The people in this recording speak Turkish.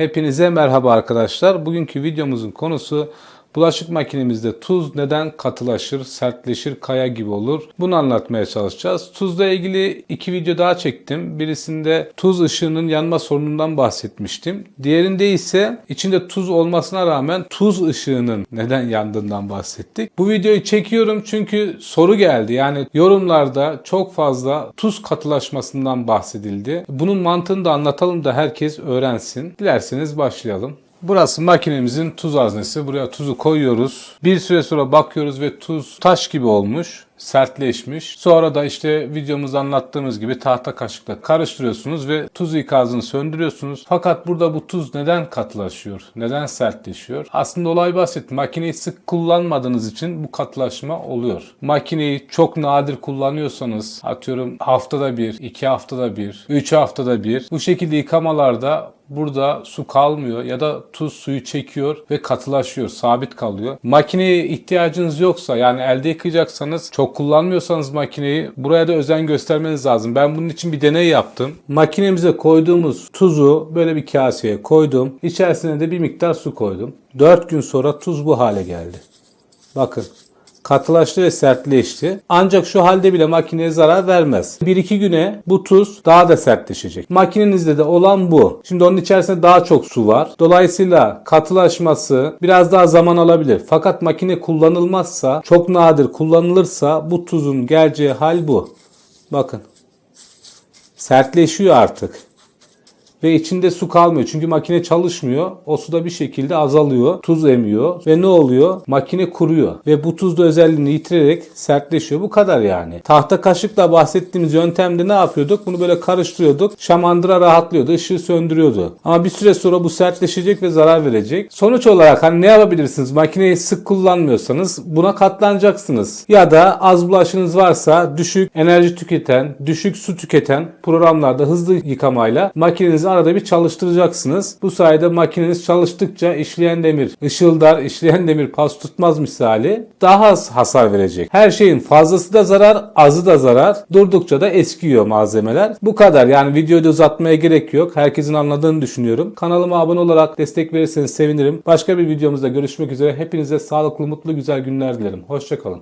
Hepinize merhaba arkadaşlar. Bugünkü videomuzun konusu bulaşık makinemizde tuz neden katılaşır, sertleşir, kaya gibi olur? Bunu anlatmaya çalışacağız. Tuzla ilgili iki video daha çektim. Birisinde tuz ışığının yanma sorunundan bahsetmiştim. Diğerinde ise içinde tuz olmasına rağmen tuz ışığının neden yandığından bahsettik. Bu videoyu çekiyorum çünkü soru geldi. Yani yorumlarda çok fazla tuz katılaşmasından bahsedildi. Bunun mantığını da anlatalım da herkes öğrensin. Dilerseniz başlayalım. Burası makinemizin tuz haznesi. Buraya tuzu koyuyoruz. Bir süre sonra bakıyoruz ve tuz taş gibi olmuş sertleşmiş. Sonra da işte videomuzda anlattığımız gibi tahta kaşıkla karıştırıyorsunuz ve tuz ikazını söndürüyorsunuz. Fakat burada bu tuz neden katılaşıyor? Neden sertleşiyor? Aslında olay basit. Makineyi sık kullanmadığınız için bu katılaşma oluyor. Makineyi çok nadir kullanıyorsanız atıyorum haftada bir, iki haftada bir, üç haftada bir bu şekilde yıkamalarda burada su kalmıyor ya da tuz suyu çekiyor ve katılaşıyor, sabit kalıyor. Makineye ihtiyacınız yoksa yani elde yıkayacaksanız çok kullanmıyorsanız makineyi buraya da özen göstermeniz lazım. Ben bunun için bir deney yaptım. Makinemize koyduğumuz tuzu böyle bir kaseye koydum. İçerisine de bir miktar su koydum. 4 gün sonra tuz bu hale geldi. Bakın katılaştı ve sertleşti. Ancak şu halde bile makineye zarar vermez. 1-2 güne bu tuz daha da sertleşecek. Makinenizde de olan bu. Şimdi onun içerisinde daha çok su var. Dolayısıyla katılaşması biraz daha zaman alabilir. Fakat makine kullanılmazsa, çok nadir kullanılırsa bu tuzun geleceği hal bu. Bakın. Sertleşiyor artık ve içinde su kalmıyor. Çünkü makine çalışmıyor. O su da bir şekilde azalıyor. Tuz emiyor ve ne oluyor? Makine kuruyor ve bu tuz da özelliğini yitirerek sertleşiyor. Bu kadar yani. Tahta kaşıkla bahsettiğimiz yöntemde ne yapıyorduk? Bunu böyle karıştırıyorduk. Şamandıra rahatlıyordu. ışığı söndürüyordu. Ama bir süre sonra bu sertleşecek ve zarar verecek. Sonuç olarak hani ne yapabilirsiniz? Makineyi sık kullanmıyorsanız buna katlanacaksınız. Ya da az bulaşınız varsa düşük enerji tüketen, düşük su tüketen programlarda hızlı yıkamayla makinenizi arada bir çalıştıracaksınız. Bu sayede makineniz çalıştıkça işleyen demir ışıldar, işleyen demir pas tutmaz misali daha az hasar verecek. Her şeyin fazlası da zarar, azı da zarar. Durdukça da eskiyor malzemeler. Bu kadar yani videoyu uzatmaya gerek yok. Herkesin anladığını düşünüyorum. Kanalıma abone olarak destek verirseniz sevinirim. Başka bir videomuzda görüşmek üzere. Hepinize sağlıklı, mutlu, güzel günler dilerim. Hoşçakalın.